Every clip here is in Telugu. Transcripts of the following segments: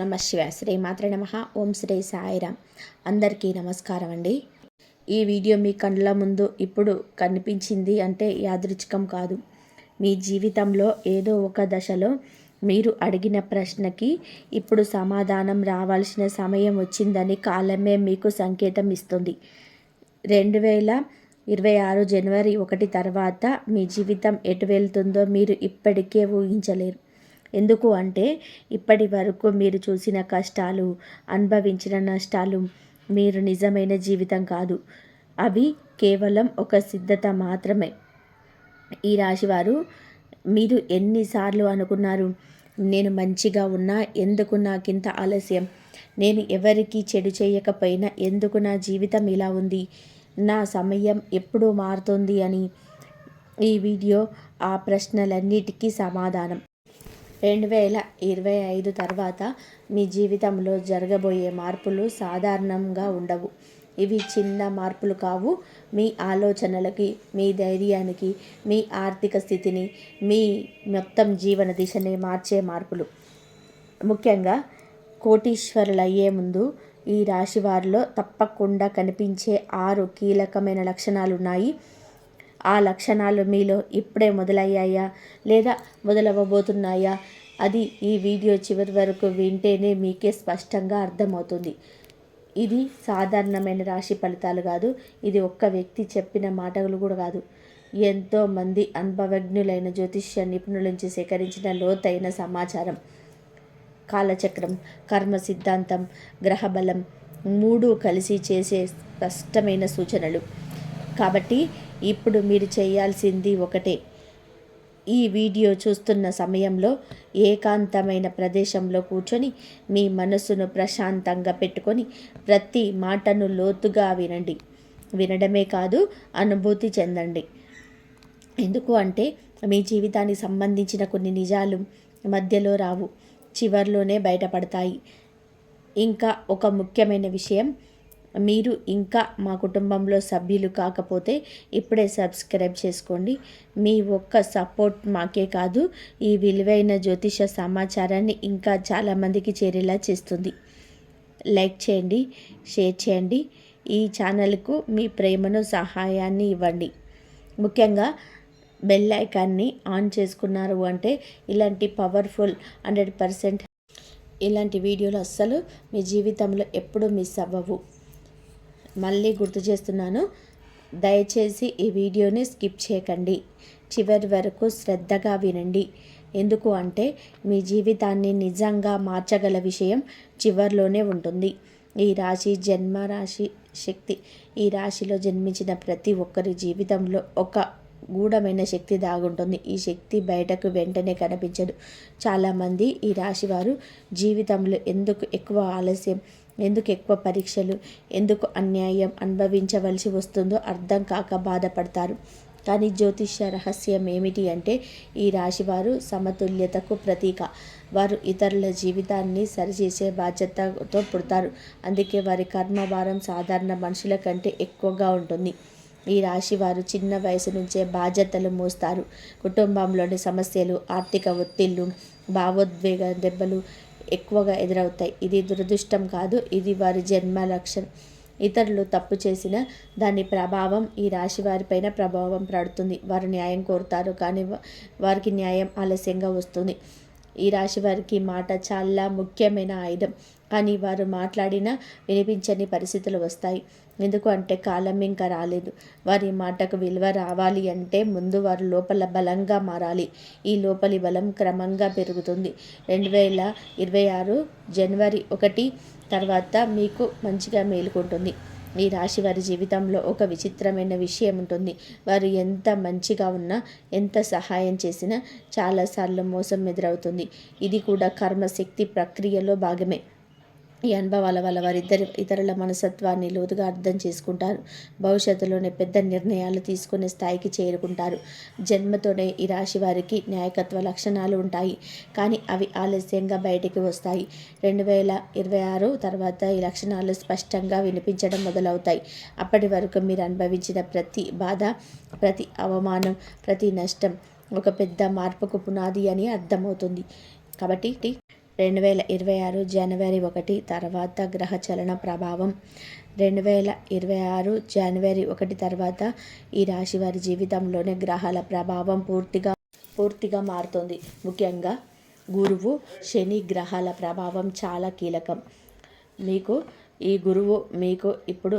నమ శివ శ్రీ మాత్ర నమ. ఓం శ్రీ సాయిరామ్ అందరికీ నమస్కారం అండి. ఈ వీడియో మీ కళ్ళ ముందు ఇప్పుడు కనిపించింది అంటే యాదృచ్ఛికం కాదు. మీ జీవితంలో ఏదో ఒక దశలో మీరు అడిగిన ప్రశ్నకి ఇప్పుడు సమాధానం రావాల్సిన సమయం వచ్చిందని కాలమే మీకు సంకేతం ఇస్తుంది. రెండు వేల ఇరవై ఆరు జనవరి ఒకటి తర్వాత మీ జీవితం ఎటు వెళ్తుందో మీరు ఇప్పటికే ఊహించలేరు. ఎందుకు అంటే ఇప్పటి వరకు మీరు చూసిన కష్టాలు అనుభవించిన నష్టాలు మీరు నిజమైన జీవితం కాదు. అవి కేవలం ఒక సిద్ధత మాత్రమే. ఈ రాశివారు మీరు ఎన్నిసార్లు అనుకున్నారు నేను మంచిగా ఉన్నా ఎందుకు నాకింత ఆలస్యం? నేను ఎవరికి చెడు చేయకపోయినా ఎందుకు నా జీవితం ఇలా ఉంది? నా సమయం ఎప్పుడు మారుతుంది అని ఈ వీడియో ఆ ప్రశ్నలన్నిటికీ సమాధానం. రెండు వేల ఇరవై ఐదు తర్వాత మీ జీవితంలో జరగబోయే మార్పులు సాధారణంగా ఉండవు. ఇవి చిన్న మార్పులు కావు. మీ ఆలోచనలకి మీ ధైర్యానికి మీ ఆర్థిక స్థితిని మీ మొత్తం జీవన దిశని మార్చే మార్పులు. ముఖ్యంగా కోటీశ్వరులు అయ్యే ముందు ఈ రాశి వారిలో తప్పకుండా కనిపించే ఆరు కీలకమైన లక్షణాలు ఉన్నాయి ఆ లక్షణాలు మీలో ఇప్పుడే మొదలయ్యాయా? లేదా మొదలవ్వబోతున్నాయా? అది ఈ వీడియో చివరి వరకు వింటేనే మీకే స్పష్టంగా అర్థమవుతుంది. ఇది సాధారణమైన రాశి ఫలితాలు కాదు. ఇది ఒక్క వ్యక్తి చెప్పిన మాటలు కూడా కాదు. ఎంతోమంది అనుభవజ్ఞులైన జ్యోతిష్య నిపుణుల నుంచి సేకరించిన లోతైన సమాచారం. కాలచక్రం కర్మ సిద్ధాంతం గ్రహబలం మూడు కలిసి చేసే స్పష్టమైన సూచనలు. కాబట్టి ఇప్పుడు మీరు చేయాల్సింది ఒకటే. ఈ వీడియో చూస్తున్న సమయంలో ఏకాంతమైన ప్రదేశంలో కూర్చొని మీ మనసును ప్రశాంతంగా పెట్టుకొని ప్రతి మాటను లోతుగా వినండి. వినడమే కాదు అనుభూతి చెందండి. ఎందుకు అంటే మీ జీవితానికి సంబంధించిన కొన్ని నిజాలు మధ్యలో రావు చివరిలోనే బయటపడతాయి. ఇంకా ఒక ముఖ్యమైన విషయం మీరు ఇంకా మా కుటుంబంలో సభ్యులు కాకపోతే ఇప్పుడే సబ్స్క్రైబ్ చేసుకోండి. మీ ఒక్క సపోర్ట్ మాకే కాదు ఈ విలువైన జ్యోతిష సమాచారాన్ని ఇంకా చాలామందికి చేరేలా చేస్తుంది. లైక్ చేయండి షేర్ చేయండి. ఈ ఛానల్కు మీ ప్రేమను సహాయాన్ని ఇవ్వండి. ముఖ్యంగా బెల్ ఐకాన్ని ఆన్ చేసుకున్నారు అంటే ఇలాంటి పవర్ఫుల్ హండ్రెడ్ పర్సెంట్ ఇలాంటి వీడియోలు అస్సలు మీ జీవితంలో ఎప్పుడూ మిస్ అవ్వవు. మళ్ళీ గుర్తు చేస్తున్నాను. దయచేసి ఈ వీడియోని స్కిప్ చేయకండి. చివరి వరకు శ్రద్ధగా వినండి. ఎందుకు అంటే మీ జీవితాన్ని నిజంగా మార్చగల విషయం చివరిలోనే ఉంటుంది. ఈ రాశి జన్మ రాశి శక్తి. ఈ రాశిలో జన్మించిన ప్రతి ఒక్కరి జీవితంలో ఒక గూఢమైన శక్తి దాగుంటుంది. ఈ శక్తి బయటకు వెంటనే కనిపించదు. చాలామంది ఈ రాశి వారు జీవితంలో ఎందుకు ఎక్కువ ఆలస్యం ఎందుకు ఎక్కువ పరీక్షలు ఎందుకు అన్యాయం అనుభవించవలసి వస్తుందో అర్థం కాక బాధపడతారు. కానీ జ్యోతిష్య రహస్యం ఏమిటి అంటే ఈ రాశివారు సమతుల్యతకు ప్రతీక. వారు ఇతరుల జీవితాన్ని సరిచేసే బాధ్యతతో పుడతారు. అందుకే వారి కర్మభారం సాధారణ మనుషుల కంటే ఎక్కువగా ఉంటుంది. ఈ రాశి వారు చిన్న వయసు నుంచే బాధ్యతలు మోస్తారు. కుటుంబంలోని సమస్యలు ఆర్థిక ఒత్తిళ్ళు భావోద్వేగ దెబ్బలు ఎక్కువగా ఎదురవుతాయి. ఇది దురదృష్టం కాదు ఇది వారి జన్మ లక్షణం ఇతరులు తప్పు చేసిన దాని ప్రభావం ఈ రాశి వారిపైన ప్రభావం పడుతుంది. వారు న్యాయం కోరుతారు కానీ వారికి న్యాయం ఆలస్యంగా వస్తుంది. ఈ రాశి వారికి మాట చాలా ముఖ్యమైన ఆయుధం. కానీ వారు మాట్లాడినా వినిపించని పరిస్థితులు వస్తాయి. ఎందుకు అంటే కాలం ఇంకా రాలేదు. వారి మాటకు విలువ రావాలి అంటే ముందు వారు లోపల బలంగా మారాలి. ఈ లోపలి బలం క్రమంగా పెరుగుతుంది. రెండు వేల ఇరవై ఆరు జనవరి ఒకటి తర్వాత మీకు మంచిగా మేలుకుంటుంది. ఈ రాశి వారి జీవితంలో ఒక విచిత్రమైన విషయం ఉంటుంది. వారు ఎంత మంచిగా ఉన్నా ఎంత సహాయం చేసినా చాలాసార్లు మోసం ఎదురవుతుంది. ఇది కూడా కర్మశక్తి ప్రక్రియలో భాగమే. ఈ అనుభవాల వల్ల వారిద్దరి ఇతరుల మనసత్వాన్ని లోతుగా అర్థం చేసుకుంటారు. భవిష్యత్తులోనే పెద్ద నిర్ణయాలు తీసుకునే స్థాయికి చేరుకుంటారు. జన్మతోనే ఈ రాశి వారికి నాయకత్వ లక్షణాలు ఉంటాయి. కానీ అవి ఆలస్యంగా బయటికి వస్తాయి. రెండు వేల ఇరవై ఆరు తర్వాత ఈ లక్షణాలు స్పష్టంగా వినిపించడం మొదలవుతాయి. అప్పటి వరకు మీరు అనుభవించిన ప్రతి బాధ ప్రతి అవమానం ప్రతి నష్టం ఒక పెద్ద మార్పుకు పునాది అని అర్థమవుతుంది. కాబట్టి రెండు వేల ఇరవై ఆరు జనవరి ఒకటి తర్వాత గ్రహచలన ప్రభావం. రెండు వేల ఇరవై ఆరు జనవరి ఒకటి తర్వాత ఈ రాశి వారి జీవితంలోనే గ్రహాల ప్రభావం పూర్తిగా పూర్తిగా మారుతుంది. ముఖ్యంగా గురువు శని గ్రహాల ప్రభావం చాలా కీలకం. మీకు ఈ గురువు మీకు ఇప్పుడు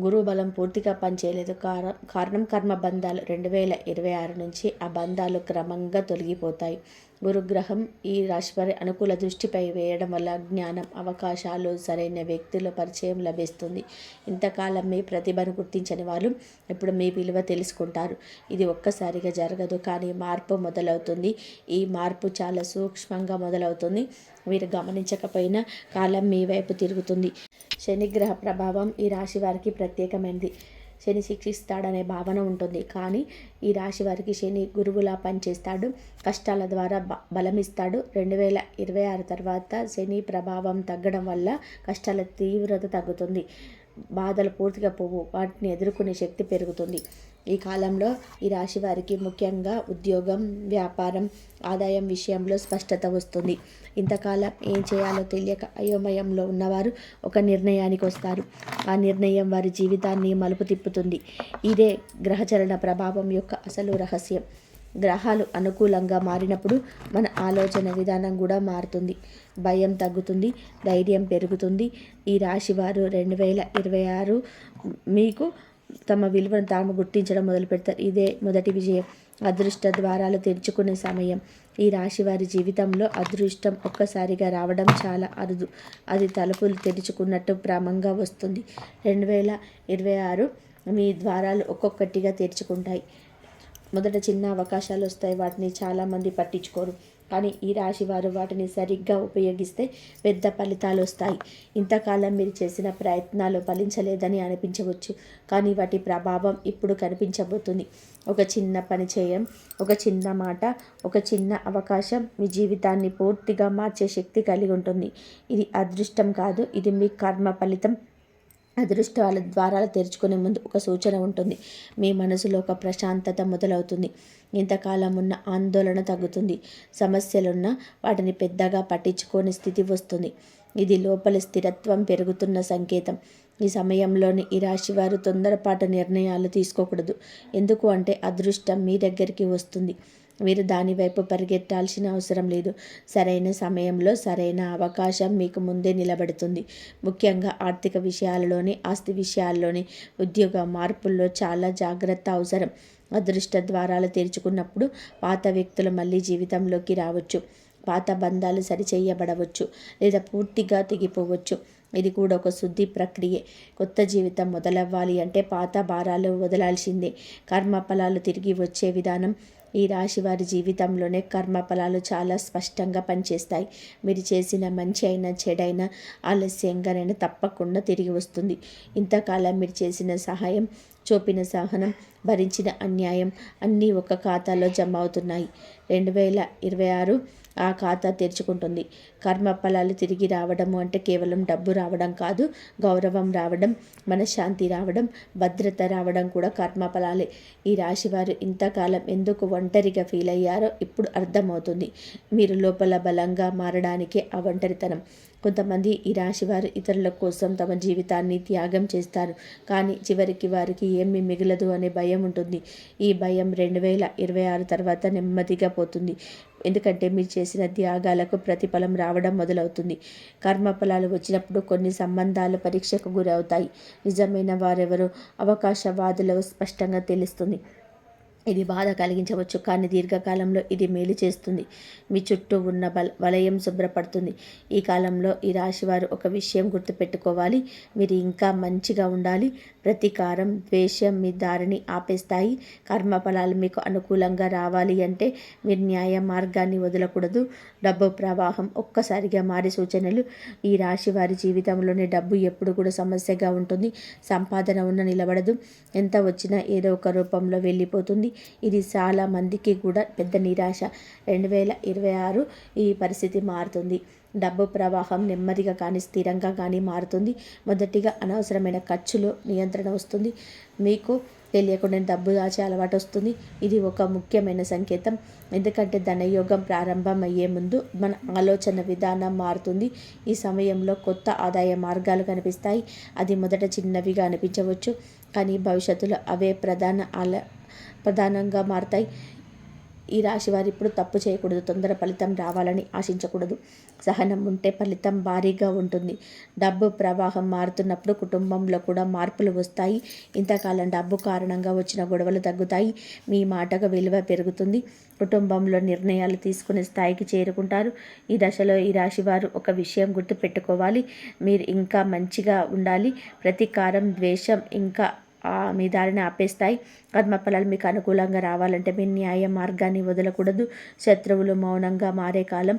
గురువు బలం పూర్తిగా పనిచేయలేదు. కార కారణం కర్మ బంధాలు. రెండు వేల ఇరవై ఆరు నుంచి ఆ బంధాలు క్రమంగా తొలగిపోతాయి. గురుగ్రహం ఈ రాశివారి అనుకూల దృష్టిపై వేయడం వల్ల జ్ఞానం అవకాశాలు సరైన వ్యక్తుల పరిచయం లభిస్తుంది. ఇంతకాలం మీ ప్రతిభను గుర్తించని వాళ్ళు ఇప్పుడు మీ విలువ తెలుసుకుంటారు. ఇది ఒక్కసారిగా జరగదు కానీ మార్పు మొదలవుతుంది. ఈ మార్పు చాలా సూక్ష్మంగా మొదలవుతుంది. మీరు గమనించకపోయినా కాలం మీ వైపు తిరుగుతుంది. శనిగ్రహ ప్రభావం ఈ రాశి వారికి ప్రత్యేకమైనది. శని శిక్షిస్తాడనే భావన ఉంటుంది. కానీ ఈ రాశి వారికి శని గురువులా పనిచేస్తాడు. కష్టాల ద్వారా బ బలమిస్తాడు. రెండు వేల ఇరవై ఆరు తర్వాత శని ప్రభావం తగ్గడం వల్ల కష్టాల తీవ్రత తగ్గుతుంది. బాధలు పూర్తిగా పోవు. వాటిని ఎదుర్కొనే శక్తి పెరుగుతుంది. ఈ కాలంలో ఈ రాశి వారికి ముఖ్యంగా ఉద్యోగం వ్యాపారం ఆదాయం విషయంలో స్పష్టత వస్తుంది. ఇంతకాలం ఏం చేయాలో తెలియక అయోమయంలో ఉన్నవారు ఒక నిర్ణయానికి వస్తారు. ఆ నిర్ణయం వారి జీవితాన్ని మలుపు తిప్పుతుంది. ఇదే గ్రహచరణ ప్రభావం యొక్క అసలు రహస్యం. గ్రహాలు అనుకూలంగా మారినప్పుడు మన ఆలోచన విధానం కూడా మారుతుంది. భయం తగ్గుతుంది ధైర్యం పెరుగుతుంది. ఈ రాశి వారు రెండు వేల ఇరవై ఆరు మీకు తమ విలువను తాము గుర్తించడం మొదలు పెడతారు. ఇదే మొదటి విజయం. అదృష్ట ద్వారాలు తెరుచుకునే సమయం. ఈ రాశి వారి జీవితంలో అదృష్టం ఒక్కసారిగా రావడం చాలా అరుదు. అది తలుపులు తెరుచుకున్నట్టు క్రమంగా వస్తుంది. రెండు వేల ఇరవై ఆరు మీ ద్వారాలు ఒక్కొక్కటిగా తెరుచుకుంటాయి. మొదట చిన్న అవకాశాలు వస్తాయి. వాటిని చాలామంది పట్టించుకోరు. కానీ ఈ రాశి వారు వాటిని సరిగ్గా ఉపయోగిస్తే పెద్ద ఫలితాలు వస్తాయి. ఇంతకాలం మీరు చేసిన ప్రయత్నాలు ఫలించలేదని అనిపించవచ్చు కానీ వాటి ప్రభావం ఇప్పుడు కనిపించబోతుంది. ఒక చిన్న పని చేయం ఒక చిన్న మాట ఒక చిన్న అవకాశం మీ జీవితాన్ని పూర్తిగా మార్చే శక్తి కలిగి ఉంటుంది. ఇది అదృష్టం కాదు ఇది మీ కర్మ ఫలితం. అదృష్టాల ద్వారాలు తెరుచుకునే ముందు ఒక సూచన ఉంటుంది. మీ మనసులో ఒక ప్రశాంతత మొదలవుతుంది. ఇంతకాలం ఉన్న ఆందోళన తగ్గుతుంది. సమస్యలున్న వాటిని పెద్దగా పట్టించుకోని స్థితి వస్తుంది. ఇది లోపల స్థిరత్వం పెరుగుతున్న సంకేతం. ఈ సమయంలోని ఈ రాశి వారు తొందరపాటు నిర్ణయాలు తీసుకోకూడదు. ఎందుకు అంటే అదృష్టం మీ దగ్గరికి వస్తుంది. మీరు దానివైపు పరిగెత్తాల్సిన అవసరం లేదు. సరైన సమయంలో సరైన అవకాశం మీకు ముందే నిలబడుతుంది. ముఖ్యంగా ఆర్థిక విషయాలలోని ఆస్తి విషయాల్లోని ఉద్యోగ మార్పుల్లో చాలా జాగ్రత్త అవసరం. అదృష్ట ద్వారాలు తెరుచుకున్నప్పుడు పాత వ్యక్తులు మళ్ళీ జీవితంలోకి రావచ్చు. పాత బంధాలు సరిచేయబడవచ్చు లేదా పూర్తిగా తెగిపోవచ్చు. ఇది కూడా ఒక శుద్ధి ప్రక్రియ. కొత్త జీవితం మొదలవ్వాలి అంటే పాత భారాలు వదలాల్సిందే. కర్మ ఫలాలు తిరిగి వచ్చే విధానం ఈ రాశి వారి జీవితంలోనే కర్మ ఫలాలు చాలా స్పష్టంగా పనిచేస్తాయి. మీరు చేసిన మంచి అయినా చెడైనా ఆలస్యంగానైనా తప్పకుండా తిరిగి వస్తుంది. ఇంతకాలం మీరు చేసిన సహాయం చూపిన సహనం భరించిన అన్యాయం అన్నీ ఒక ఖాతాలో జమ అవుతున్నాయి. రెండు వేల ఇరవై ఆరు ఆ ఖాతా తెరుచుకుంటుంది. కర్మ ఫలాలు తిరిగి రావడము అంటే కేవలం డబ్బు రావడం కాదు గౌరవం రావడం మనశ్శాంతి రావడం భద్రత రావడం కూడా కర్మ ఫలాలే. ఈ రాశివారు ఇంతకాలం ఎందుకు ఒంటరిగా ఫీల్ అయ్యారో ఇప్పుడు అర్థమవుతుంది. మీరు లోపల బలంగా మారడానికే ఆ ఒంటరితనం. కొంతమంది ఈ రాశి వారు ఇతరుల కోసం తమ జీవితాన్ని త్యాగం చేస్తారు. కానీ చివరికి వారికి ఏమీ మిగలదు అనే భయం భయం ఉంటుంది ఈ భయం రెండు వేల ఇరవై ఆరు తర్వాత నెమ్మదిగా పోతుంది. ఎందుకంటే మీరు చేసిన త్యాగాలకు ప్రతిఫలం రావడం మొదలవుతుంది. కర్మఫలాలు వచ్చినప్పుడు కొన్ని సంబంధాలు పరీక్షకు గురవుతాయి. నిజమైన వారెవరో అవకాశవాదులు స్పష్టంగా తెలుస్తుంది. ఇది బాధ కలిగించవచ్చు కానీ దీర్ఘకాలంలో ఇది మేలు చేస్తుంది. మీ చుట్టూ ఉన్న బల వలయం శుభ్రపడుతుంది. ఈ కాలంలో ఈ రాశివారు ఒక విషయం గుర్తుపెట్టుకోవాలి. మీరు ఇంకా మంచిగా ఉండాలి. ప్రతీకారం ద్వేషం మీ దారిని ఆపేస్తాయి. కర్మఫలాలు మీకు అనుకూలంగా రావాలి అంటే మీరు న్యాయ మార్గాన్ని వదలకూడదు. డబ్బు ప్రవాహం ఒక్కసారిగా మారి సూచనలు. ఈ రాశి వారి జీవితంలోనే డబ్బు ఎప్పుడు కూడా సమస్యగా ఉంటుంది. సంపాదన ఉన్న నిలబడదు. ఎంత వచ్చినా ఏదో ఒక రూపంలో వెళ్ళిపోతుంది. ఇది చాలా మందికి కూడా పెద్ద నిరాశ. రెండు వేల ఇరవై ఆరు ఈ పరిస్థితి మారుతుంది. డబ్బు ప్రవాహం నెమ్మదిగా కానీ స్థిరంగా కానీ మారుతుంది. మొదటిగా అనవసరమైన ఖర్చులు నియంత్రణ వస్తుంది. మీకు తెలియకుండా డబ్బు దాచే అలవాటు వస్తుంది. ఇది ఒక ముఖ్యమైన సంకేతం. ఎందుకంటే ధనయోగం ప్రారంభం అయ్యే ముందు మన ఆలోచన విధానం మారుతుంది. ఈ సమయంలో కొత్త ఆదాయ మార్గాలు కనిపిస్తాయి. అది మొదట చిన్నవిగా అనిపించవచ్చు. కానీ భవిష్యత్తులో అవే ప్రధాన ఆల ప్రధానంగా మారుతాయి. ఈ రాశి వారు ఇప్పుడు తప్పు చేయకూడదు. తొందర ఫలితం రావాలని ఆశించకూడదు. సహనం ఉంటే ఫలితం భారీగా ఉంటుంది. డబ్బు ప్రవాహం మారుతున్నప్పుడు కుటుంబంలో కూడా మార్పులు వస్తాయి. ఇంతకాలం డబ్బు కారణంగా వచ్చిన గొడవలు తగ్గుతాయి. మీ మాటకు విలువ పెరుగుతుంది. కుటుంబంలో నిర్ణయాలు తీసుకునే స్థాయికి చేరుకుంటారు. ఈ దశలో ఈ రాశి వారు ఒక విషయం గుర్తుపెట్టుకోవాలి. మీరు ఇంకా మంచిగా ఉండాలి. ప్రతీకారం ద్వేషం ఇంకా మీ దారిని ఆపేస్తాయి. కర్మఫలాలు మీకు అనుకూలంగా రావాలంటే మీ న్యాయ మార్గాన్ని వదలకూడదు. శత్రువులు మౌనంగా మారే కాలం.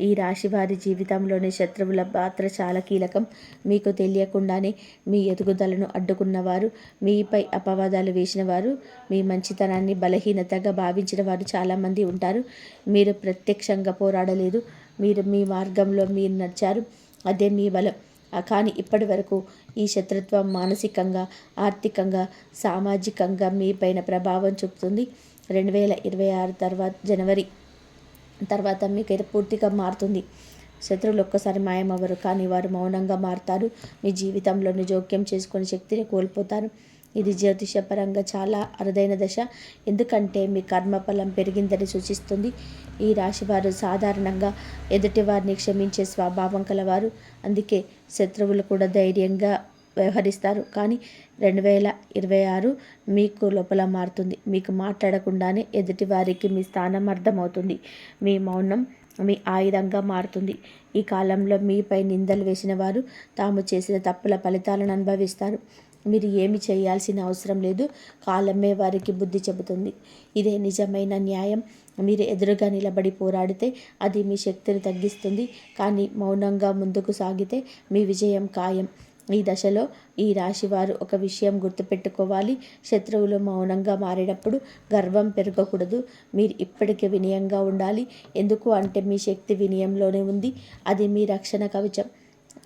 ఈ రాశి వారి జీవితంలోని శత్రువుల పాత్ర చాలా కీలకం. మీకు తెలియకుండానే మీ ఎదుగుదలను అడ్డుకున్నవారు మీపై అపవాదాలు వేసిన వారు మీ మంచితనాన్ని బలహీనతగా భావించిన వారు చాలామంది ఉంటారు. మీరు ప్రత్యక్షంగా పోరాడలేదు. మీరు మీ మార్గంలో మీరు నడిచారు. అదే మీ బలం. కానీ ఇప్పటి వరకు ఈ శత్రుత్వం మానసికంగా ఆర్థికంగా సామాజికంగా మీ పైన ప్రభావం చూపుతుంది. రెండు వేల ఇరవై ఆరు తర్వాత జనవరి తర్వాత మీకైతే పూర్తిగా మారుతుంది. శత్రువులు ఒక్కసారి మాయమవ్వరు కానీ వారు మౌనంగా మారుతారు. మీ జీవితంలోని జోక్యం చేసుకునే శక్తిని కోల్పోతారు. ఇది జ్యోతిషపరంగా చాలా అరుదైన దశ. ఎందుకంటే మీ కర్మఫలం పెరిగిందని సూచిస్తుంది. ఈ రాశివారు సాధారణంగా ఎదుటివారిని క్షమించే స్వభావం కలవారు. అందుకే శత్రువులు కూడా ధైర్యంగా వ్యవహరిస్తారు. కానీ రెండు వేల ఇరవై ఆరు మీకు లోపల మారుతుంది. మీకు మాట్లాడకుండానే ఎదుటివారికి మీ స్థానం అర్థమవుతుంది. మీ మౌనం మీ ఆయుధంగా మారుతుంది. ఈ కాలంలో మీపై నిందలు వేసిన వారు తాము చేసిన తప్పుల ఫలితాలను అనుభవిస్తారు. మీరు ఏమి చేయాల్సిన అవసరం లేదు. కాలమే వారికి బుద్ధి చెబుతుంది. ఇదే నిజమైన న్యాయం. మీరు ఎదురుగా నిలబడి పోరాడితే అది మీ శక్తిని తగ్గిస్తుంది. కానీ మౌనంగా ముందుకు సాగితే మీ విజయం ఖాయం. ఈ దశలో ఈ రాశివారు ఒక విషయం గుర్తుపెట్టుకోవాలి. శత్రువులు మౌనంగా మారేటప్పుడు గర్వం పెరగకూడదు. మీరు ఇప్పటికే వినయంగా ఉండాలి. ఎందుకు అంటే మీ శక్తి వినయంలోనే ఉంది. అది మీ రక్షణ కవచం.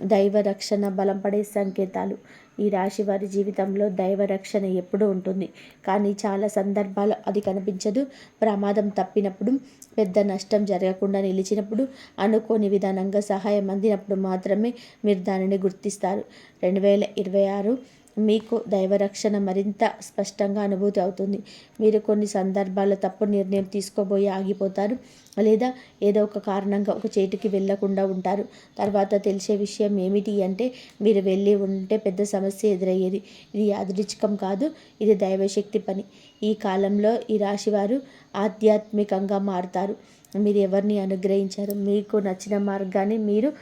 దైవ రక్షణ బలపడే సంకేతాలు. ఈ రాశి వారి జీవితంలో దైవ రక్షణ ఎప్పుడూ ఉంటుంది. కానీ చాలా సందర్భాలు అది కనిపించదు. ప్రమాదం తప్పినప్పుడు పెద్ద నష్టం జరగకుండా నిలిచినప్పుడు అనుకోని విధానంగా సహాయం అందినప్పుడు మాత్రమే మీరు దానిని గుర్తిస్తారు. రెండు వేల ఇరవై ఆరు మీకు దైవరక్షణ మరింత స్పష్టంగా అనుభూతి అవుతుంది. మీరు కొన్ని సందర్భాల్లో తప్పు నిర్ణయం తీసుకోబోయి ఆగిపోతారు లేదా ఏదో ఒక కారణంగా ఒక చేతికి వెళ్ళకుండా ఉంటారు. తర్వాత తెలిసే విషయం ఏమిటి అంటే మీరు వెళ్ళి ఉంటే పెద్ద సమస్య ఎదురయ్యేది. ఇది యాదృచ్ఛికం కాదు ఇది దైవశక్తి పని. ఈ కాలంలో ఈ రాశివారు ఆధ్యాత్మికంగా మారుతారు. మీరు ఎవరిని అనుగ్రహించారు? మీకు నచ్చిన మార్గాన్ని మీరు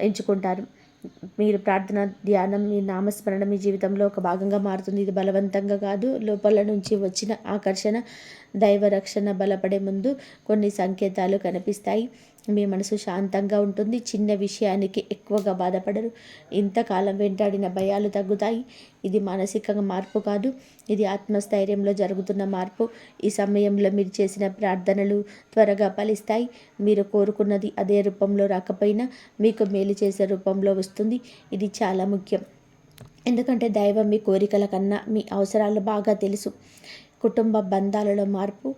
ఎంచుకుంటారు. మీరు ప్రార్థన ధ్యానం మీ నామస్మరణ మీ జీవితంలో ఒక భాగంగా మారుతుంది. ఇది బలవంతంగా కాదు. లోపల నుంచి వచ్చిన ఆకర్షణ దైవ రక్షణ బలపడే ముందు కొన్ని సంకేతాలు కనిపిస్తాయి. మీ మనసు శాంతంగా ఉంటుంది. చిన్న విషయానికి ఎక్కువగా బాధపడరు. ఇంతకాలం వెంటాడిన భయాలు తగ్గుతాయి. ఇది మానసికంగా మార్పు కాదు. ఇది ఆత్మస్థైర్యంలో జరుగుతున్న మార్పు. ఈ సమయంలో మీరు చేసిన ప్రార్థనలు త్వరగా ఫలిస్తాయి. మీరు కోరుకున్నది అదే రూపంలో రాకపోయినా మీకు మేలు చేసే రూపంలో వస్తుంది. ఇది చాలా ముఖ్యం. ఎందుకంటే దైవం మీ కోరికల కన్నా మీ అవసరాలు బాగా తెలుసు. కుటుంబ బంధాలలో మార్పు.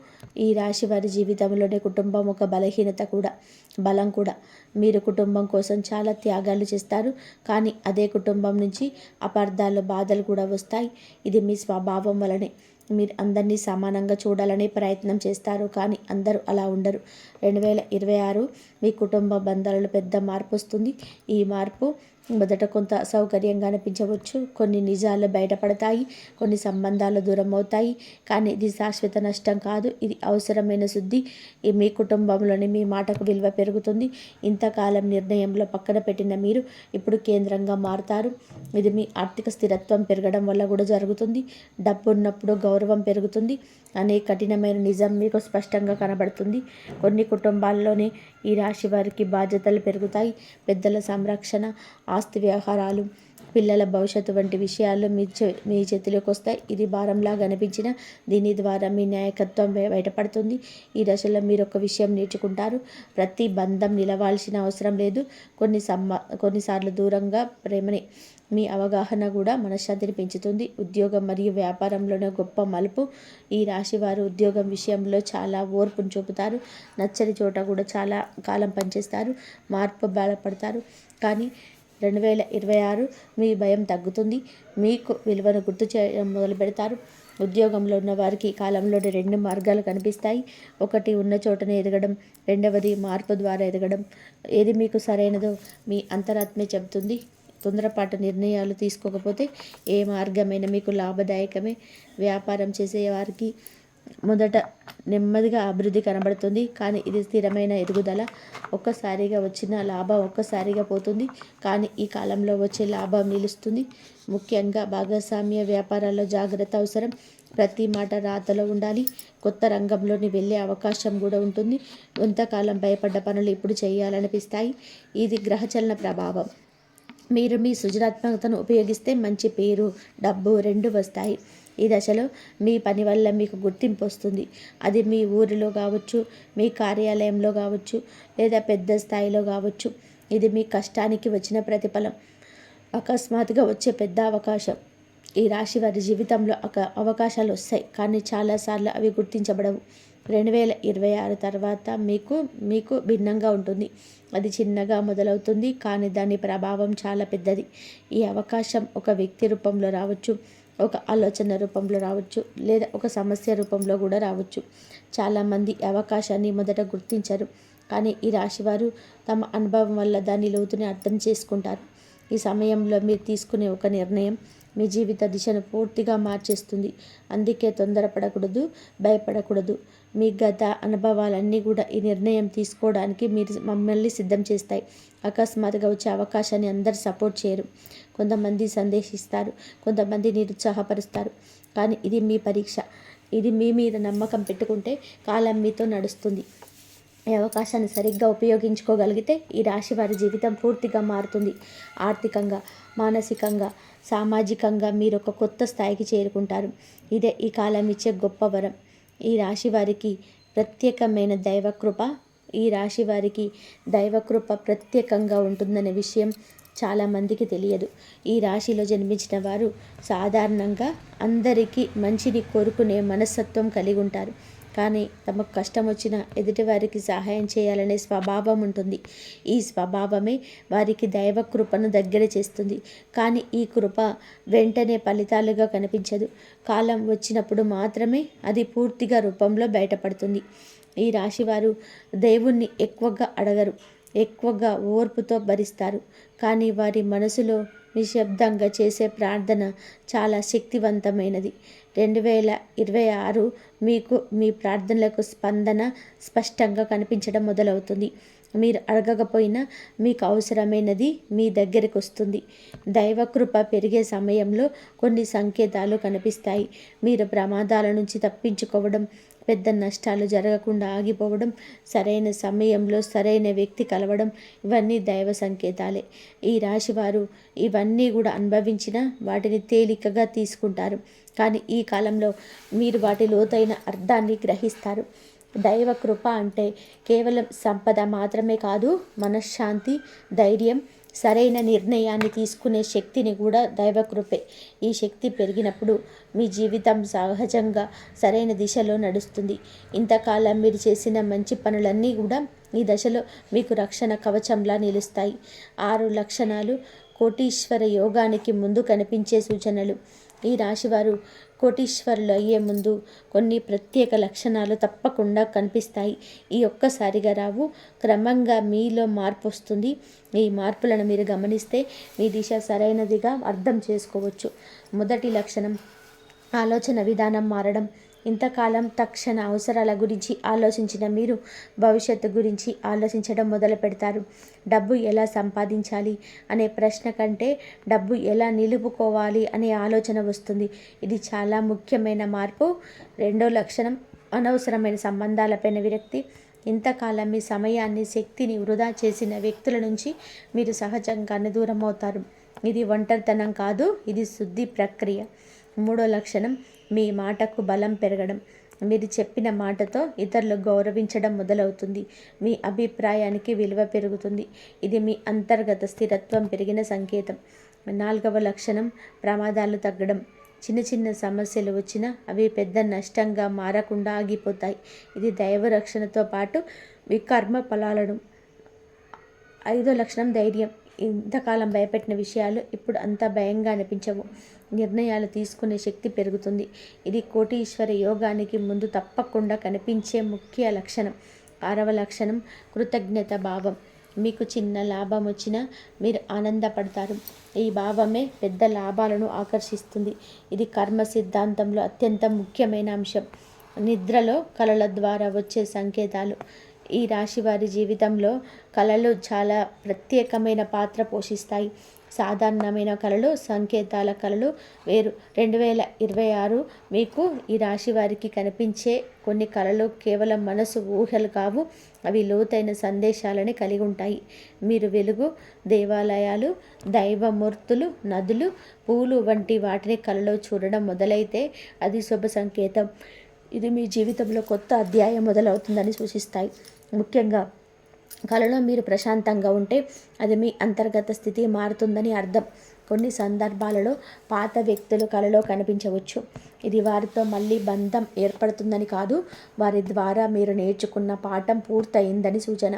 ఈ రాశి వారి జీవితంలోనే కుటుంబం ఒక బలహీనత కూడా బలం కూడా. మీరు కుటుంబం కోసం చాలా త్యాగాలు చేస్తారు. కానీ అదే కుటుంబం నుంచి అపార్థాలు బాధలు కూడా వస్తాయి. ఇది మీ స్వభావం వలనే. మీరు అందరినీ సమానంగా చూడాలనే ప్రయత్నం చేస్తారు. కానీ అందరూ అలా ఉండరు. రెండు వేల ఇరవై ఆరు మీ కుటుంబ బంధాలలో పెద్ద మార్పు వస్తుంది. ఈ మార్పు మొదట కొంత అసౌకర్యంగా అనిపించవచ్చు కొన్ని నిజాలు బయటపడతాయి కొన్ని సంబంధాలు దూరం అవుతాయి కానీ ఇది శాశ్వత నష్టం కాదు. ఇది అవసరమైన శుద్ధి. మీ కుటుంబంలోని మీ మాటకు విలువ పెరుగుతుంది. ఇంతకాలం నిర్ణయంలో పక్కన పెట్టిన మీరు ఇప్పుడు కేంద్రంగా మారుతారు. ఇది మీ ఆర్థిక స్థిరత్వం పెరగడం వల్ల కూడా జరుగుతుంది. డబ్బు ఉన్నప్పుడు గౌరవం పెరుగుతుంది. అనే కఠినమైన నిజం మీకు స్పష్టంగా కనబడుతుంది. కొన్ని కుటుంబాల్లోనే ఈ రాశి వారికి బాధ్యతలు పెరుగుతాయి. పెద్దల సంరక్షణ ఆస్తి వ్యవహారాలు పిల్లల భవిష్యత్తు వంటి విషయాలు మీ చే మీ చేతిలోకి వస్తాయి. ఇది భారంలాగా అనిపించిన దీని ద్వారా మీ నాయకత్వం బయటపడుతుంది. ఈ దశలో మీరు ఒక విషయం నేర్చుకుంటారు. ప్రతి బంధం నిలవాల్సిన అవసరం లేదు. కొన్ని సమ్మ కొన్నిసార్లు దూరంగా ప్రేమని మీ అవగాహన కూడా మనశ్శాంతిని పెంచుతుంది. ఉద్యోగం మరియు వ్యాపారంలోనే గొప్ప మలుపు. ఈ రాశి వారు ఉద్యోగం విషయంలో చాలా ఓర్పును చూపుతారు. నచ్చని చోట కూడా చాలా కాలం పనిచేస్తారు. మార్పు బాధపడతారు కానీ రెండు వేల ఇరవై ఆరు మీ భయం తగ్గుతుంది. మీకు విలువను గుర్తు చేయడం మొదలు పెడతారు. ఉద్యోగంలో ఉన్న వారికి కాలంలోని రెండు మార్గాలు కనిపిస్తాయి. ఒకటి ఉన్న చోటనే ఎదగడం. రెండవది మార్పు ద్వారా ఎదగడం. ఏది మీకు సరైనదో మీ అంతరాత్మే చెబుతుంది. తొందరపాటు నిర్ణయాలు తీసుకోకపోతే ఏ మార్గమైనా మీకు లాభదాయకమే. వ్యాపారం చేసే వారికి మొదట నెమ్మదిగా అభివృద్ధి కనబడుతుంది. కానీ ఇది స్థిరమైన ఎదుగుదల. ఒక్కసారిగా వచ్చిన లాభం ఒక్కసారిగా పోతుంది. కానీ ఈ కాలంలో వచ్చే లాభం నిలుస్తుంది. ముఖ్యంగా భాగస్వామ్య వ్యాపారాల్లో జాగ్రత్త అవసరం. ప్రతి మాట రాతలో ఉండాలి. కొత్త రంగంలోని వెళ్ళే అవకాశం కూడా ఉంటుంది. కొంతకాలం భయపడ్డ పనులు ఇప్పుడు చేయాలనిపిస్తాయి. ఇది గ్రహచలన ప్రభావం. మీరు మీ సృజనాత్మకతను ఉపయోగిస్తే మంచి పేరు డబ్బు రెండు వస్తాయి. ఈ దశలో మీ పని వల్ల మీకు గుర్తింపు వస్తుంది. అది మీ ఊరిలో కావచ్చు మీ కార్యాలయంలో కావచ్చు లేదా పెద్ద స్థాయిలో కావచ్చు. ఇది మీ కష్టానికి వచ్చిన ప్రతిఫలం అకస్మాత్తుగా వచ్చే పెద్ద అవకాశం. ఈ రాశి వారి జీవితంలో ఒక అవకాశాలు వస్తాయి కానీ చాలాసార్లు అవి గుర్తించబడవు. రెండు వేల ఇరవై ఆరు తర్వాత మీకు మీకు భిన్నంగా ఉంటుంది. అది చిన్నగా మొదలవుతుంది కానీ దాని ప్రభావం చాలా పెద్దది. ఈ అవకాశం ఒక వ్యక్తి రూపంలో రావచ్చు ఒక ఆలోచన రూపంలో రావచ్చు లేదా ఒక సమస్య రూపంలో కూడా రావచ్చు. చాలామంది అవకాశాన్ని మొదట గుర్తించరు కానీ ఈ రాశివారు తమ అనుభవం వల్ల దాని లోతుని అర్థం చేసుకుంటారు. ఈ సమయంలో మీరు తీసుకునే ఒక నిర్ణయం మీ జీవిత దిశను పూర్తిగా మార్చేస్తుంది. అందుకే తొందరపడకూడదు భయపడకూడదు. మీ గత అనుభవాలన్నీ కూడా ఈ నిర్ణయం తీసుకోవడానికి మీరు మమ్మల్ని సిద్ధం చేస్తాయి. అకస్మాత్తుగా వచ్చే అవకాశాన్ని అందరు సపోర్ట్ చేయరు. కొంతమంది సందేశిస్తారు కొంతమంది నిరుత్సాహపరుస్తారు. కానీ ఇది మీ పరీక్ష. ఇది మీ మీద నమ్మకం పెట్టుకుంటే కాలం మీతో నడుస్తుంది. ఈ అవకాశాన్ని సరిగ్గా ఉపయోగించుకోగలిగితే ఈ రాశి వారి జీవితం పూర్తిగా మారుతుంది. ఆర్థికంగా మానసికంగా సామాజికంగా మీరు ఒక కొత్త స్థాయికి చేరుకుంటారు. ఇదే ఈ కాలం ఇచ్చే గొప్ప వరం. ఈ రాశి వారికి ప్రత్యేకమైన దైవకృప ఈ రాశి వారికి దైవకృప ప్రత్యేకంగా ఉంటుందనే విషయం చాలామందికి తెలియదు. ఈ రాశిలో జన్మించిన వారు సాధారణంగా అందరికీ మంచిని కోరుకునే మనస్తత్వం కలిగి ఉంటారు. కానీ తమకు కష్టం వచ్చిన ఎదుటివారికి సహాయం చేయాలనే స్వభావం ఉంటుంది. ఈ స్వభావమే వారికి దైవ కృపను దగ్గర చేస్తుంది. కానీ ఈ కృప వెంటనే ఫలితాలుగా కనిపించదు. కాలం వచ్చినప్పుడు మాత్రమే అది పూర్తిగా రూపంలో బయటపడుతుంది. ఈ రాశివారు దేవుణ్ణి ఎక్కువగా అడగరు ఎక్కువగా ఓర్పుతో భరిస్తారు. కానీ వారి మనసులో నిశ్శబ్దంగా చేసే ప్రార్థన చాలా శక్తివంతమైనది. రెండు వేల ఇరవై ఆరు మీకు మీ ప్రార్థనలకు స్పందన స్పష్టంగా కనిపించడం మొదలవుతుంది. మీరు అడగకపోయినా మీకు అవసరమైనది మీ దగ్గరికి వస్తుంది. దైవకృప పెరిగే సమయంలో కొన్ని సంకేతాలు కనిపిస్తాయి. మీరు ప్రమాదాల నుంచి తప్పించుకోవడం పెద్ద నష్టాలు జరగకుండా ఆగిపోవడం సరైన సమయంలో సరైన వ్యక్తి కలవడం ఇవన్నీ దైవ సంకేతాలే. ఈ రాశివారు ఇవన్నీ కూడా అనుభవించిన వాటిని తేలికగా తీసుకుంటారు. కానీ ఈ కాలంలో మీరు వాటి లోతైన అర్థాన్ని గ్రహిస్తారు. దైవ కృప అంటే కేవలం సంపద మాత్రమే కాదు మనశ్శాంతి ధైర్యం సరైన నిర్ణయాన్ని తీసుకునే శక్తిని కూడా దైవకృపే. ఈ శక్తి పెరిగినప్పుడు మీ జీవితం సహజంగా సరైన దిశలో నడుస్తుంది. ఇంతకాలం మీరు చేసిన మంచి పనులన్నీ కూడా ఈ దశలో మీకు రక్షణ కవచంలా నిలుస్తాయి. ఆరు లక్షణాలు కోటీశ్వర యోగానికి ముందు కనిపించే సూచనలు. ఈ రాశివారు కోటీశ్వరులు అయ్యే ముందు కొన్ని ప్రత్యేక లక్షణాలు తప్పకుండా కనిపిస్తాయి. ఈ ఒక్కసారిగా రావు క్రమంగా మీలో మార్పు వస్తుంది. ఈ మార్పులను మీరు గమనిస్తే మీ దిశ సరైనదిగా అర్థం చేసుకోవచ్చు. మొదటి లక్షణం ఆలోచన విధానం మారడం. ఇంతకాలం తక్షణ అవసరాల గురించి ఆలోచించిన మీరు భవిష్యత్తు గురించి ఆలోచించడం మొదలు పెడతారు. డబ్బు ఎలా సంపాదించాలి అనే ప్రశ్న కంటే డబ్బు ఎలా నిలుపుకోవాలి అనే ఆలోచన వస్తుంది. ఇది చాలా ముఖ్యమైన మార్పు. రెండో లక్షణం అనవసరమైన సంబంధాలపైన విరక్తి. ఇంతకాలం మీ సమయాన్ని శక్తిని వృధా చేసిన వ్యక్తుల నుంచి మీరు సహజంగానే దూరం అవుతారు ఇది ఒంటరితనం కాదు ఇది శుద్ధి ప్రక్రియ. మూడో లక్షణం మీ మాటకు బలం పెరగడం. మీరు చెప్పిన మాటతో ఇతరులు గౌరవించడం మొదలవుతుంది. మీ అభిప్రాయానికి విలువ పెరుగుతుంది. ఇది మీ అంతర్గత స్థిరత్వం పెరిగిన సంకేతం. నాలుగవ లక్షణం ప్రమాదాలు తగ్గడం. చిన్న చిన్న సమస్యలు వచ్చినా అవి పెద్ద నష్టంగా మారకుండా ఆగిపోతాయి. ఇది దైవ రక్షణతో పాటు మీ కర్మ ఫలాలను. ఐదో లక్షణం ధైర్యం. ఇంతకాలం భయపెట్టిన విషయాలు ఇప్పుడు అంత భయంగా అనిపించవు. నిర్ణయాలు తీసుకునే శక్తి పెరుగుతుంది. ఇది కోటీశ్వర యోగానికి ముందు తప్పకుండా కనిపించే ముఖ్య లక్షణం. ఆరవ లక్షణం కృతజ్ఞత భావం. మీకు చిన్న లాభం వచ్చినా మీరు ఆనందపడతారు. ఈ భావమే పెద్ద లాభాలను ఆకర్షిస్తుంది. ఇది కర్మ సిద్ధాంతంలో అత్యంత ముఖ్యమైన అంశం. నిద్రలో కళల ద్వారా వచ్చే సంకేతాలు. ఈ రాశి వారి జీవితంలో కళలు చాలా ప్రత్యేకమైన పాత్ర పోషిస్తాయి. సాధారణమైన కళలు సంకేతాల కళలు వేరు. రెండు వేల ఇరవై ఆరు మీకు ఈ రాశి వారికి కనిపించే కొన్ని కళలు కేవలం మనసు ఊహలు కావు. అవి లోతైన సందేశాలని కలిగి ఉంటాయి. మీరు వెలుగు దేవాలయాలు దైవమూర్తులు నదులు పూలు వంటి వాటిని కళలో చూడడం మొదలైతే అది శుభ సంకేతం. ఇది మీ జీవితంలో కొత్త అధ్యాయం మొదలవుతుందని సూచిస్తాయి. ముఖ్యంగా కళలో మీరు ప్రశాంతంగా ఉంటే అది మీ అంతర్గత స్థితి మారుతుందని అర్థం. కొన్ని సందర్భాలలో పాత వ్యక్తులు కళలో కనిపించవచ్చు. ఇది వారితో మళ్ళీ బంధం ఏర్పడుతుందని కాదు వారి ద్వారా మీరు నేర్చుకున్న పాఠం పూర్తయిందని సూచన.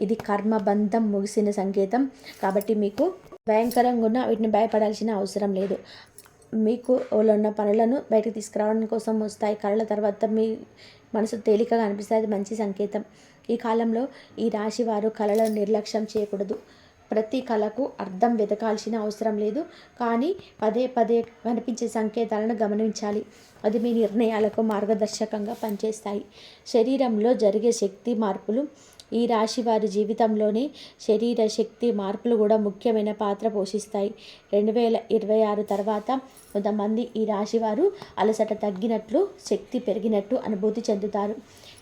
ఇది కర్మ బంధం ముగిసిన సంకేతం. కాబట్టి మీకు భయంకరంగా ఉన్న వీటిని భయపడాల్సిన అవసరం లేదు. మీకు ఉన్న పనులను బయటకు తీసుకురావడం కోసం వస్తాయి. కళల తర్వాత మీ మనసు తేలికగా అనిపిస్తుంది అది మంచి సంకేతం. ఈ కాలంలో ఈ రాశి వారు కళలను నిర్లక్ష్యం చేయకూడదు. ప్రతి కళకు అర్థం వెతకాల్సిన అవసరం లేదు. కానీ పదే పదే కనిపించే సంకేతాలను గమనించాలి. అది మీ నిర్ణయాలకు మార్గదర్శకంగా పనిచేస్తాయి. శరీరంలో జరిగే శక్తి మార్పులు ఈ రాశి వారి జీవితంలోనే శరీర శక్తి మార్పులు కూడా ముఖ్యమైన పాత్ర పోషిస్తాయి. రెండు వేల ఇరవై ఆరు తర్వాత కొంతమంది ఈ రాశి వారు అలసట తగ్గినట్లు శక్తి పెరిగినట్టు అనుభూతి చెందుతారు.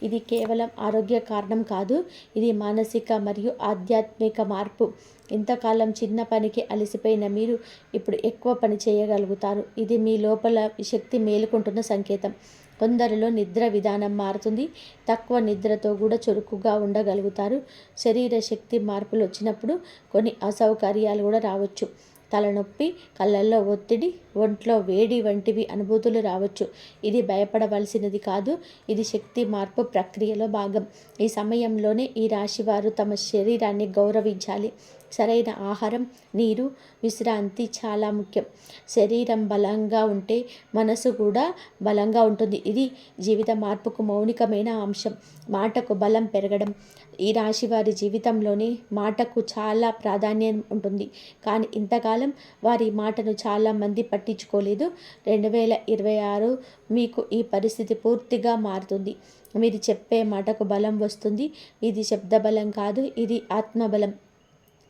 ఇది కేవలం ఆరోగ్య కారణం కాదు ఇది మానసిక మరియు ఆధ్యాత్మిక మార్పు. ఇంతకాలం చిన్న పనికి అలసిపోయిన మీరు ఇప్పుడు ఎక్కువ పని చేయగలుగుతారు. ఇది మీ లోపల శక్తి మేలుకుంటున్న సంకేతం. కొందరిలో నిద్ర విధానం మారుతుంది. తక్కువ నిద్రతో కూడా చురుకుగా ఉండగలుగుతారు. శరీర శక్తి మార్పులు వచ్చినప్పుడు కొన్ని అసౌకర్యాలు కూడా రావచ్చు. తలనొప్పి కళ్ళల్లో ఒత్తిడి ఒంట్లో వేడి వంటివి అనుభూతులు రావచ్చు. ఇది భయపడవలసినది కాదు. ఇది శక్తి మార్పు ప్రక్రియలో భాగం. ఈ సమయంలోనే ఈ రాశివారు తమ శరీరాన్ని గౌరవించాలి. సరైన ఆహారం నీరు విశ్రాంతి చాలా ముఖ్యం. శరీరం బలంగా ఉంటే మనసు కూడా బలంగా ఉంటుంది. ఇది జీవిత మార్పుకు మౌలికమైన అంశం. మాటకు బలం పెరగడం ఈ రాశి వారి జీవితంలోని మాటకు చాలా ప్రాధాన్యం ఉంటుంది. కానీ ఇంతకాలం వారి మాటను చాలామంది పట్టించుకోలేదు. రెండు వేల ఇరవై ఆరు మీకు ఈ పరిస్థితి పూర్తిగా మారుతుంది. మీరు చెప్పే మాటకు బలం వస్తుంది. ఇది శబ్ద బలం కాదు ఇది ఆత్మబలం.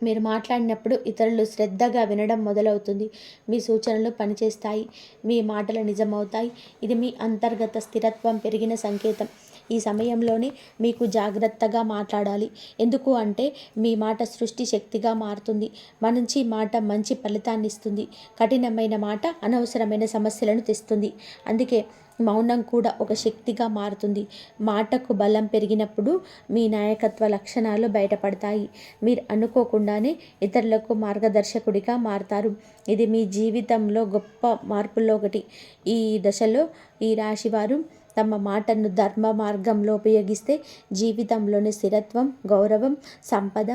మీరు మాట్లాడినప్పుడు ఇతరులు శ్రద్ధగా వినడం మొదలవుతుంది. మీ సూచనలు పనిచేస్తాయి. మీ మాటలు నిజమవుతాయి. ఇది మీ అంతర్గత స్థిరత్వం పెరిగిన సంకేతం. ఈ సమయంలోనే మీకు జాగ్రత్తగా మాట్లాడాలి. ఎందుకు అంటే మీ మాట సృష్టి శక్తిగా మారుతుంది. మంచి మాట మంచి ఫలితాన్ని ఇస్తుంది. కఠినమైన మాట అనవసరమైన సమస్యలను తెస్తుంది. అందుకే మౌనం కూడా ఒక శక్తిగా మారుతుంది. మాటకు బలం పెరిగినప్పుడు మీ నాయకత్వ లక్షణాలు బయటపడతాయి. మీరు అనుకోకుండానే ఇతరులకు మార్గదర్శకుడిగా మారుతారు. ఇది మీ జీవితంలో గొప్ప మార్పుల్లో ఒకటి. ఈ దశలో ఈ రాశివారు తమ మాటను ధర్మ మార్గంలో ఉపయోగిస్తే జీవితంలోని స్థిరత్వం గౌరవం సంపద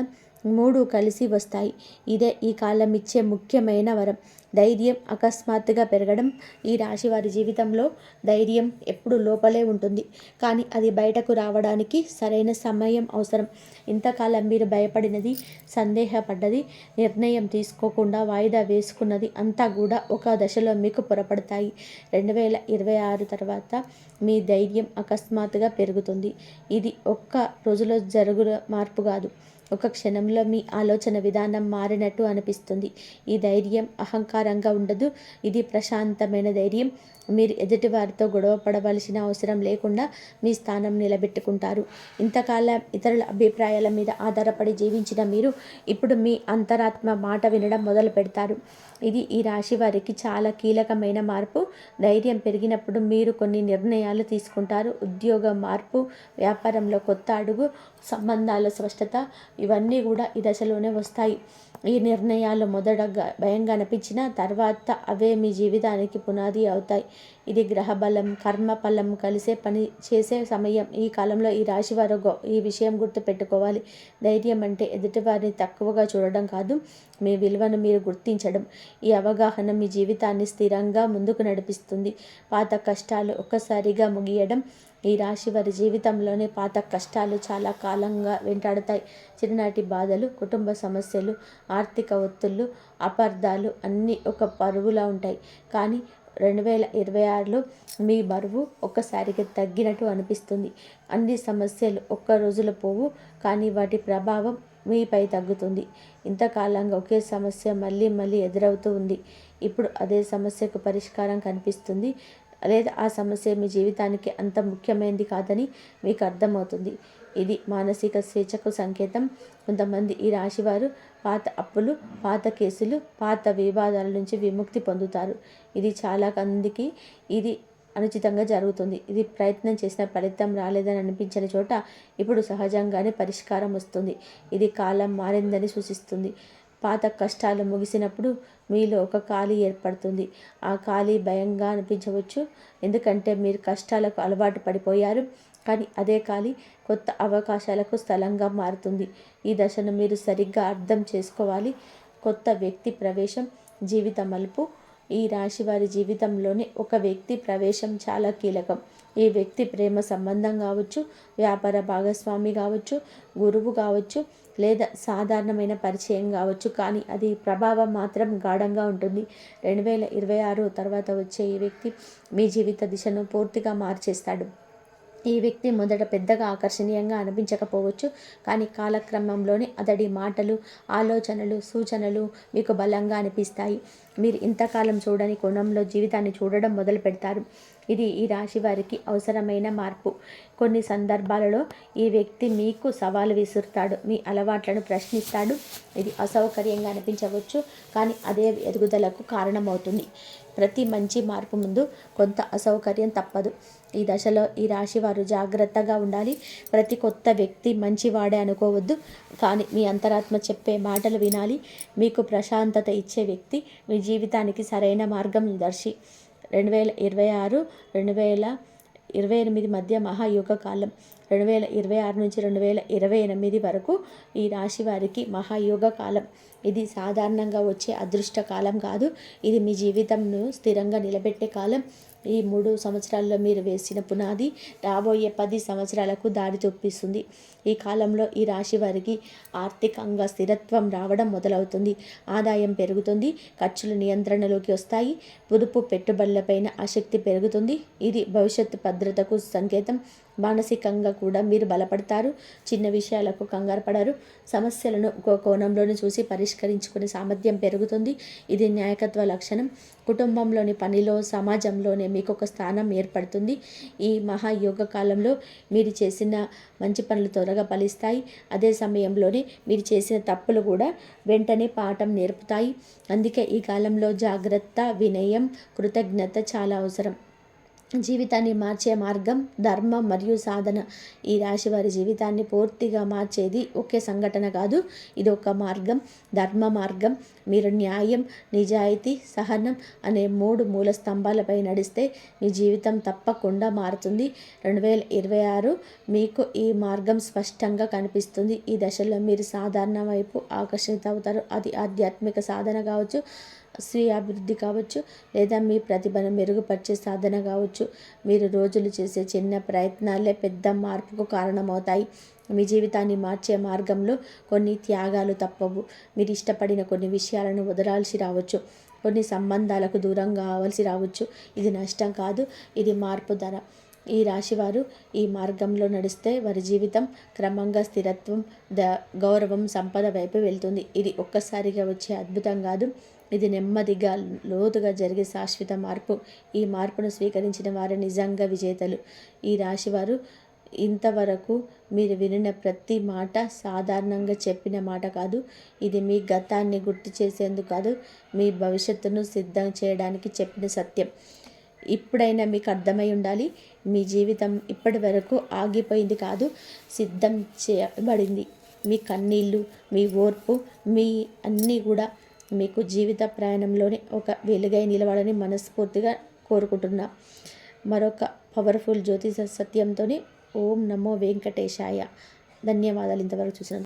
మూడు కలిసి వస్తాయి. ఇదే ఈ కాలం ఇచ్చే ముఖ్యమైన వరం. ధైర్యం అకస్మాత్తుగా పెరగడం ఈ రాశి వారి జీవితంలో ధైర్యం ఎప్పుడు లోపలే ఉంటుంది. కానీ అది బయటకు రావడానికి సరైన సమయం అవసరం. ఇంతకాలం మీరు భయపడినది సందేహపడ్డది నిర్ణయం తీసుకోకుండా వాయిదా వేసుకున్నది అంతా కూడా ఒక దశలో మీకు పొరపడతాయి. రెండు వేల ఇరవై ఆరు తర్వాత మీ ధైర్యం అకస్మాత్తుగా పెరుగుతుంది. ఇది ఒక్క రోజులో జరుగు మార్పు కాదు. ఒక క్షణంలో మీ ఆలోచన విధానం మారినట్టు అనిపిస్తుంది. ఈ ధైర్యం అహంకారంగా ఉండదు. ఇది ప్రశాంతమైన ధైర్యం. మీరు ఎదుటివారితో గొడవ పడవలసిన అవసరం లేకుండా మీ స్థానం నిలబెట్టుకుంటారు. ఇంతకాలం ఇతరుల అభిప్రాయాల మీద ఆధారపడి జీవించిన మీరు ఇప్పుడు మీ అంతరాత్మ మాట వినడం మొదలు పెడతారు. ఇది ఈ రాశి వారికి చాలా కీలకమైన మార్పు. ధైర్యం పెరిగినప్పుడు మీరు కొన్ని నిర్ణయాలు తీసుకుంటారు. ఉద్యోగ మార్పు వ్యాపారంలో కొత్త అడుగు సంబంధాల స్పష్టత ఇవన్నీ కూడా ఈ దశలోనే వస్తాయి. ఈ నిర్ణయాలు మొదట భయంగా అనిపించిన తర్వాత అవే మీ జీవితానికి పునాది అవుతాయి. ఇది గ్రహబలం కర్మఫలం కలిసే పని చేసే సమయం. ఈ కాలంలో ఈ రాశి వారు ఈ విషయం గుర్తు పెట్టుకోవాలి ధైర్యం అంటే ఎదుటివారిని తక్కువగా చూడడం కాదు మీ విలువను మీరు గుర్తించడం. ఈ అవగాహన మీ జీవితాన్ని స్థిరంగా ముందుకు నడిపిస్తుంది. పాత కష్టాలు ఒక్కసారిగా ముగియడం ఈ రాశి వారి జీవితంలోనే పాత కష్టాలు చాలా కాలంగా వెంటాడతాయి. చిన్ననాటి బాధలు కుటుంబ సమస్యలు ఆర్థిక ఒత్తుళ్ళు అపార్థాలు అన్నీ ఒక పరువులా ఉంటాయి. కానీ రెండు వేల ఇరవై ఆరులో మీ బరువు ఒక్కసారిగా తగ్గినట్టు అనిపిస్తుంది. అన్ని సమస్యలు ఒక్క రోజులో పోవు కానీ వాటి ప్రభావం మీపై తగ్గుతుంది. ఇంతకాలంగా ఒకే సమస్య మళ్ళీ మళ్ళీ ఎదురవుతూ ఉంది. ఇప్పుడు అదే సమస్యకు పరిష్కారం కనిపిస్తుంది. లేదా ఆ సమస్య మీ జీవితానికి అంత ముఖ్యమైనది కాదని మీకు అర్థమవుతుంది. ఇది మానసిక స్వేచ్ఛకు సంకేతం. కొంతమంది ఈ రాశివారు పాత అప్పులు పాత కేసులు పాత వివాదాల నుంచి విముక్తి పొందుతారు. ఇది చాలా మందికి ఇది అనుచితంగా జరుగుతుంది. ఇది ప్రయత్నం చేసిన ఫలితం రాలేదని అనిపించిన చోట ఇప్పుడు సహజంగానే పరిష్కారం వస్తుంది. ఇది కాలం మారిందని సూచిస్తుంది. పాత కష్టాలు ముగిసినప్పుడు మీలో ఒక ఖాళీ ఏర్పడుతుంది. ఆ ఖాళీ భయంగా అనిపించవచ్చు. ఎందుకంటే మీరు కష్టాలకు అలవాటు పడిపోయారు. కానీ అదే ఖాళీ కొత్త అవకాశాలకు స్థలంగా మారుతుంది. ఈ దశను మీరు సరిగ్గా అర్థం చేసుకోవాలి. కొత్త వ్యక్తి ప్రవేశం జీవిత మలుపు. ఈ రాశి వారి జీవితంలోనే ఒక వ్యక్తి ప్రవేశం చాలా కీలకం. ఈ వ్యక్తి ప్రేమ సంబంధం కావచ్చు వ్యాపార భాగస్వామి కావచ్చు గురువు కావచ్చు లేదా సాధారణమైన పరిచయం కావచ్చు. కానీ అది ప్రభావం మాత్రం గాఢంగా ఉంటుంది. రెండు వేల ఇరవై ఆరు తర్వాత వచ్చే ఈ వ్యక్తి మీ జీవిత దిశను పూర్తిగా మార్చేస్తాడు. ఈ వ్యక్తి మొదట పెద్దగా ఆకర్షణీయంగా అనిపించకపోవచ్చు కానీ కాలక్రమంలోనే అతడి మాటలు ఆలోచనలు సూచనలు మీకు బలంగా అనిపిస్తాయి. మీరు ఇంతకాలం చూడని కోణంలో జీవితాన్ని చూడడం మొదలు పెడతారు. ఇది ఈ రాశి వారికి అవసరమైన మార్పు. కొన్ని సందర్భాలలో ఈ వ్యక్తి మీకు సవాలు విసురుతాడు మీ అలవాట్లను ప్రశ్నిస్తాడు. ఇది అసౌకర్యంగా అనిపించవచ్చు కానీ అదే ఎదుగుదలకు కారణమవుతుంది. ప్రతి మంచి మార్పు ముందు కొంత అసౌకర్యం తప్పదు. ఈ దశలో ఈ రాశి వారు జాగ్రత్తగా ఉండాలి. ప్రతి కొత్త వ్యక్తి మంచివాడే అనుకోవద్దు. కానీ మీ అంతరాత్మ చెప్పే మాటలు వినాలి. మీకు ప్రశాంతత ఇచ్చే వ్యక్తి మీ జీవితానికి సరైన మార్గం దర్శి. రెండు వేల ఇరవై ఆరు రెండు వేల ఇరవై ఎనిమిది మధ్య మహాయుగ కాలం. రెండు వేల ఇరవై ఆరు నుంచి రెండు వేల ఇరవై ఎనిమిది వరకు ఈ రాశి వారికి మహాయోగ కాలం. ఇది సాధారణంగా వచ్చే అదృష్ట కాలం కాదు. ఇది మీ జీవితంను స్థిరంగా నిలబెట్టే కాలం. ఈ మూడు సంవత్సరాల్లో మీరు వేసిన పునాది రాబోయే పది సంవత్సరాలకు దారి చూపిస్తుంది. ఈ కాలంలో ఈ రాశి వారికి ఆర్థికంగా స్థిరత్వం రావడం మొదలవుతుంది. ఆదాయం పెరుగుతుంది ఖర్చులు నియంత్రణలోకి వస్తాయి పొదుపు పెట్టుబడులపైన ఆసక్తి పెరుగుతుంది. ఇది భవిష్యత్తు భద్రతకు సంకేతం. మానసికంగా కూడా మీరు బలపడతారు చిన్న విషయాలకు కంగారు పడరు. సమస్యలను ఒక కోణంలోనే చూసి పరిష్కరించుకునే సామర్థ్యం పెరుగుతుంది. ఇది న్యాయకత్వ లక్షణం. కుటుంబంలోని పనిలో సమాజంలోనే మీకు ఒక స్థానం ఏర్పడుతుంది. ఈ మహాయోగ కాలంలో మీరు చేసిన మంచి పనులు త్వరగా ఫలిస్తాయి. అదే సమయంలోనే మీరు చేసిన తప్పులు కూడా వెంటనే పాఠం నేర్పుతాయి. అందుకే ఈ కాలంలో జాగ్రత్త వినయం కృతజ్ఞత చాలా అవసరం. జీవితాన్ని మార్చే మార్గం ధర్మం మరియు సాధన. ఈ రాశి వారి జీవితాన్ని పూర్తిగా మార్చేది ఒకే సంఘటన కాదు ఇది ఒక మార్గం ధర్మ మార్గం. మీరు న్యాయం నిజాయితీ సహనం అనే మూడు మూల స్తంభాలపై నడిస్తే మీ జీవితం తప్పకుండా మారుతుంది. రెండు వేల ఇరవై ఆరు మీకు ఈ మార్గం స్పష్టంగా కనిపిస్తుంది. ఈ దశలో మీరు సాధారణ వైపు ఆకర్షిత అవుతారు అది ఆధ్యాత్మిక సాధన కావచ్చు స్వీయ అభివృద్ధి కావచ్చు లేదా మీ ప్రతిభను మెరుగుపరిచే సాధన కావచ్చు. మీరు రోజులు చేసే చిన్న ప్రయత్నాలే పెద్ద మార్పుకు కారణమవుతాయి. మీ జీవితాన్ని మార్చే మార్గంలో కొన్ని త్యాగాలు తప్పవు. మీరు ఇష్టపడిన కొన్ని విషయాలను వదలాల్సి రావచ్చు. కొన్ని సంబంధాలకు దూరంగా కావాల్సి రావచ్చు. ఇది నష్టం కాదు ఇది మార్పు ధర. ఈ రాశివారు ఈ మార్గంలో నడిస్తే వారి జీవితం క్రమంగా స్థిరత్వం ద గౌరవం సంపద వైపు వెళ్తుంది. ఇది ఒక్కసారిగా వచ్చే అద్భుతం కాదు. ఇది నెమ్మదిగా లోతుగా జరిగే శాశ్వత మార్పు. ఈ మార్పును స్వీకరించిన వారు నిజంగా విజేతలు. ఈ రాశివారు ఇంతవరకు మీరు వినిన ప్రతి మాట సాధారణంగా చెప్పిన మాట కాదు. ఇది మీ గతాన్ని గుర్తు చేసేందుకు కాదు మీ భవిష్యత్తును సిద్ధం చేయడానికి చెప్పిన సత్యం. ఇప్పుడైనా మీకు అర్థమై ఉండాలి మీ జీవితం ఇప్పటి వరకు ఆగిపోయింది కాదు సిద్ధం చేయబడింది. మీ కన్నీళ్ళు మీ ఓర్పు మీ అన్నీ కూడా మీకు జీవిత ప్రయాణంలోని ఒక వెలుగై నిలవాలని మనస్ఫూర్తిగా కోరుకుంటున్నా. మరొక పవర్ఫుల్ జ్యోతిష సత్యంతో ఓం నమో వెంకటేశాయ. ధన్యవాదాలు ఇంతవరకు చూసిన